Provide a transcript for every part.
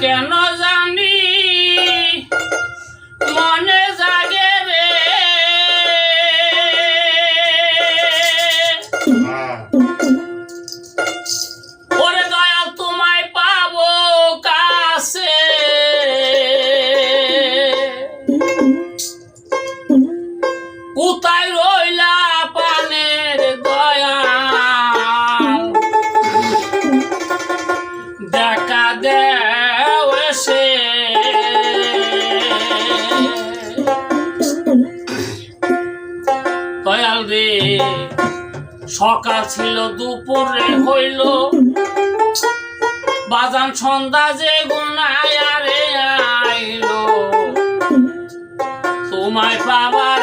Yeah. সকাল ছিল দুপুরে হইল। বাজান সন্ধ্যা যে গুনায় আরে আইলো। তোমায় পাবার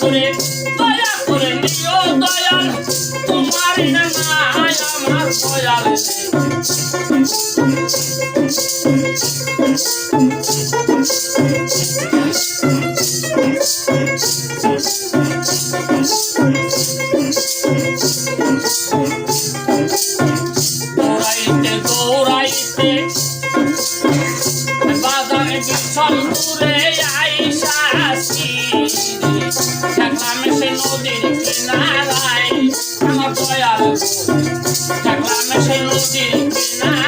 করে দয়া করে নিও দয়াল তোমার নামায় আমার দয়াল Bye. Still.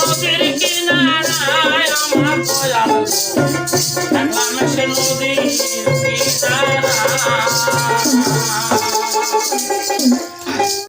দেখলাম সে